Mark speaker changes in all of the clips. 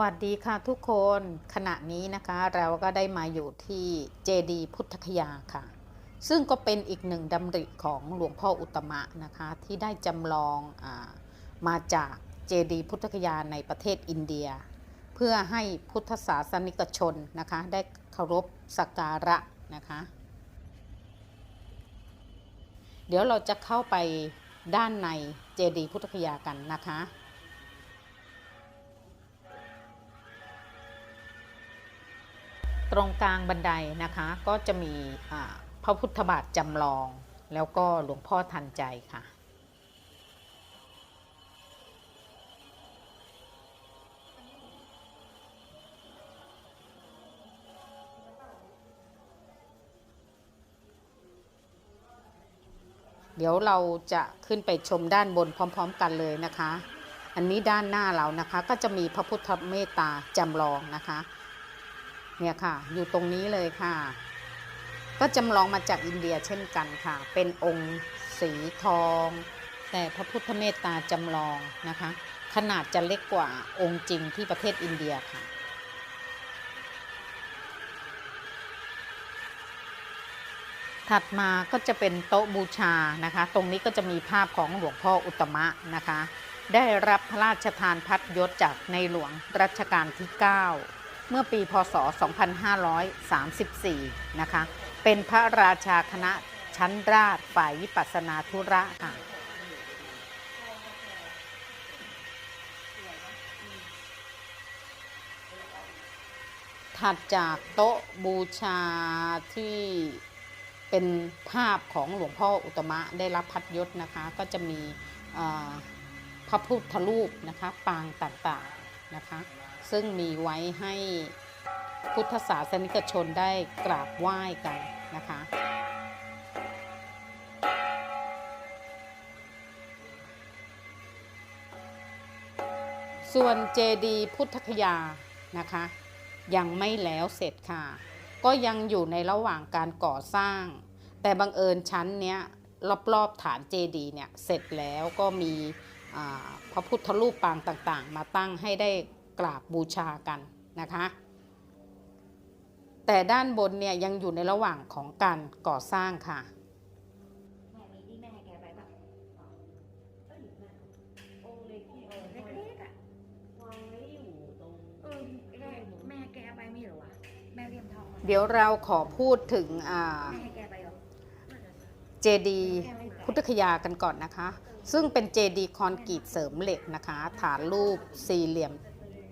Speaker 1: วัสดีค่ะทุกคนขณะนี้นะคะเราก็ได้มาอยู่ที่เจดีพุทธคยาค่ะ ซึ่งก็เป็นอีกหนึ่งดำริของหลวงพ่ออุตมะนะคะ ที่ได้จำลองอามาจากเจดีพุทธคยาในประเทศอินเดีย เพื่อให้พุทธศาสนิกชนนะคะ ได้เคารพสักการะนะคะ เดี๋ยวเราจะเข้าไปด้านในเจดีพุทธคยากันนะคะ ตรงกลางบันไดนะคะก็จะมีพระพุทธบาทจำลอง แล้วก็หลวงพ่อทันใจค่ะ เดี๋ยวเราจะขึ้นไปชมด้านบนพร้อม ๆ กันเลยนะคะ อันนี้ด้านหน้าเรานะคะก็จะมีพระพุทธเมตตาจำลองนะคะ เนี่ยค่ะ อยู่ตรงนี้เลยค่ะ ก็จำลองมาจากอินเดียเช่นกันค่ะ เป็นองค์สีทอง แต่พระพุทธเมตตาจำลองนะคะ ขนาดจะเล็กกว่าองค์จริงที่ประเทศอินเดียค่ะถัดมาก็จะเป็นโต๊ะบูชานะคะ ตรงนี้ก็จะมีภาพของหลวงพ่ออุตมะนะคะ ได้รับพระราชทานพัดยศจากในหลวงรัชกาลที่ 9 เมื่อปีพศ 2534 นะคะ เป็นพระราชาคณะชั้นราชฝ่ายวิปัสสนาธุระค่ะถัดจากโต๊ะบูชาที่เป็นภาพของหลวงพ่ออุตมะได้รับพัดยศนะคะ ก็จะมีพระพุทธรูปนะคะ ปางต่างๆ นะคะ ซึ่งมีไว้ให้พุทธศาสนิกชนได้กราบไหว้กันนะคะ ส่วนเจดีพุทธคยานะคะ ยังไม่แล้วเสร็จค่ะ ก็ยังอยู่ในระหว่างการก่อสร้าง แต่บังเอิญชั้นเนี้ยรอบๆฐานเจดีเนี่ยเสร็จแล้วก็มี พระพุทธรูปปางต่างๆ มาตั้งให้ได้กราบบูชากันนะคะ แต่ด้านบนเนี่ยยังอยู่ในระหว่างของการก่อสร้างค่ะ
Speaker 2: แม่มีที่แม่ให้แกไปแบบเอ้ยแม่องค์เล็กที่เออเล็กๆอะ
Speaker 3: วางไว้อยู่ตรง
Speaker 2: เออแกแม่แกเอาไปไม่เหรอวะแม่เรียมทองอะ
Speaker 1: เดี๋ยวเราขอพูดถึงอ่า
Speaker 2: แม่ให้แกไปเหรอ
Speaker 1: เจดีย์พุทธคยากันก่อนนะคะ ซึ่งเป็นเจดีคอนกรีตเสริมเหล็กนะคะ ฐานรูปสี่เหลี่ยม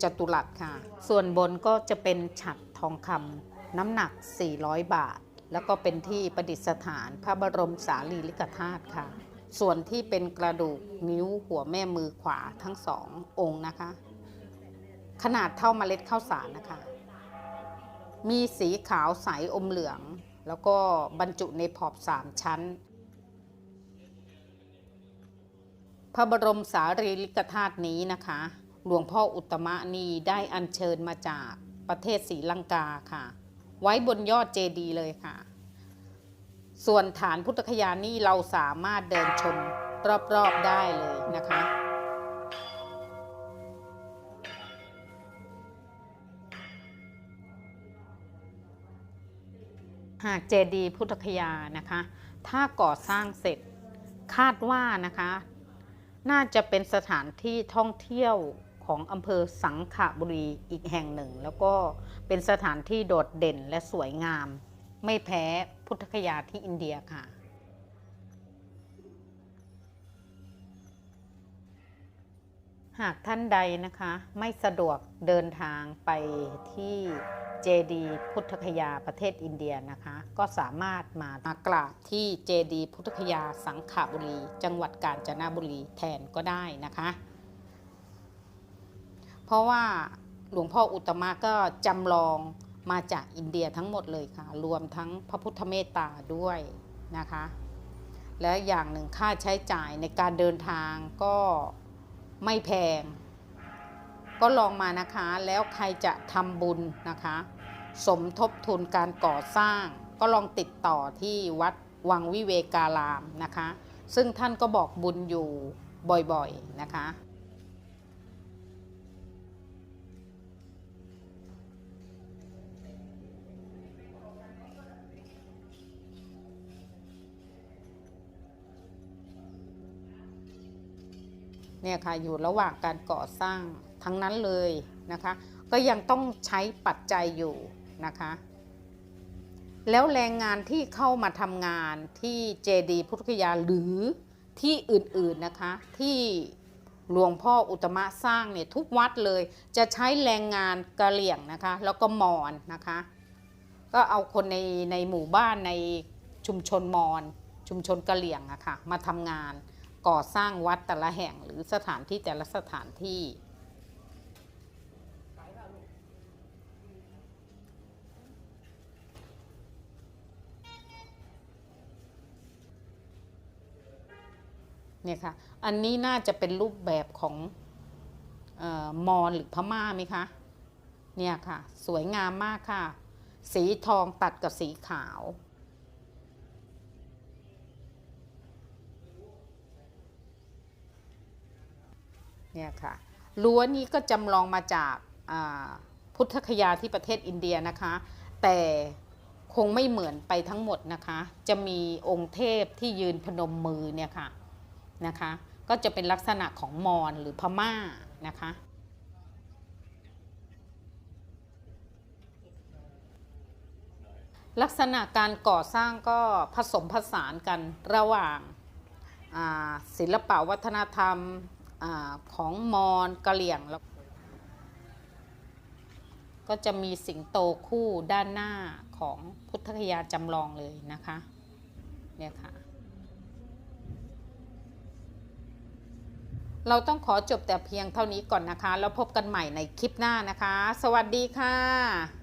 Speaker 1: จัตุรัสค่ะ ส่วนบนก็จะเป็นฉัตรทองคำน้ำหนัก 400 บาท แล้วก็เป็นที่ประดิษฐานพระบรมสารีริกธาตุค่ะ ส่วนที่เป็นกระดูกนิ้วหัวแม่มือขวาทั้งสององค์นะคะ ขนาดเท่าเมล็ดข้าวสารนะคะ มีสีขาวใสอมเหลือง แล้วก็บรรจุในขอบสามชั้น พระบรมสารีริกธาตุนี้นะคะ หลวงพ่ออุตมะนีได้อัญเชิญมาจากประเทศศรีลังกาค่ะ ไว้บนยอดเจดีย์เลยค่ะ ส่วนฐานพุทธคยานี่เราสามารถเดินชมรอบๆได้เลยนะคะหากเจดีย์พุทธคยานะคะ ถ้าก่อสร้างเสร็จคาดว่านะคะ น่าจะเป็นสถานที่ท่องเที่ยวของอำเภอสังขบุรีอีกแห่งหนึ่ง แล้วก็เป็นสถานที่โดดเด่นและสวยงาม ไม่แพ้พุทธคยาที่อินเดียค่ะหากท่านใดนะคะไม่สะดวกเดินทางไปที่ เจดีพุทธคยาประเทศอินเดียนะคะ ก็สามารถมามากราบที่เจดีพุทธคยาสังขบุรี จังหวัดกาญจนบุรีแทนก็ได้นะคะ เพราะว่าหลวงพ่ออุตตมะก็จำลองมาจากอินเดียทั้งหมดเลยค่ะ รวมทั้งพระพุทธเมตตาด้วยนะคะ และอย่างหนึ่งค่าใช้จ่ายในการเดินทางก็ไม่แพง ก็ลองมานะคะแล้วใครจะทำบุญนะคะ สมทบทุนการก่อสร้าง ก็ลองติดต่อที่วัดวังวิเวการามนะคะ ซึ่งท่านก็บอกบุญอยู่บ่อยๆนะคะเนี่ยค่ะอยู่ระหว่างการก่อสร้าง ทั้งนั้นเลยนะคะ ก็ยังต้องใช้ปัจจัยอยู่นะคะ แล้วแรงงานที่เข้ามาทำงานที่เจดีพุทธคยาหรือที่อื่นๆนะคะที่หลวงพ่ออุตมะสร้างเนี่ยทุกวัดเลยจะใช้แรงงานกะเหลี่ยงนะคะ แล้วก็มอญนะคะ ก็เอาคนในในหมู่บ้านในชุมชนมอญชุมชนกะเหลี่ยงอะค่ะมาทำงานก่อสร้างวัดแต่ละแห่งหรือสถานที่แต่ละสถานที่ เนี่ยค่ะ อันนี้น่าจะเป็นรูปแบบของออมอญหรือพม่าไหมคะ เนี่ยค่ะ สวยงามมากค่ะ สีทองตัดกับสีขาว เนี่ยค่ะ รั้วนี้ก็จำลองมาจากาพุทธคยาที่ประเทศอินเดียนะคะ แต่คงไม่เหมือนไปทั้งหมดนะคะ จะมีองค์เทพที่ยืนพนมมือเนี่ยค่ะ นะคะ ก็จะเป็นลักษณะของมอญหรือพม่านะคะลักษณะการก่อสร้างก็ผสมผสานกันระหว่างศิลปะวัฒนธรรมอของมอญกะเหลี่ยงแล้วก็จะมีสิงโตคู่ด้านหน้าของพุทธคยาจำลองเลยนะคะเนี่ยค่ะ เราต้องขอจบแต่เพียงเท่านี้ก่อนนะคะ แล้วพบกันใหม่ในคลิปหน้านะคะ สวัสดีค่ะ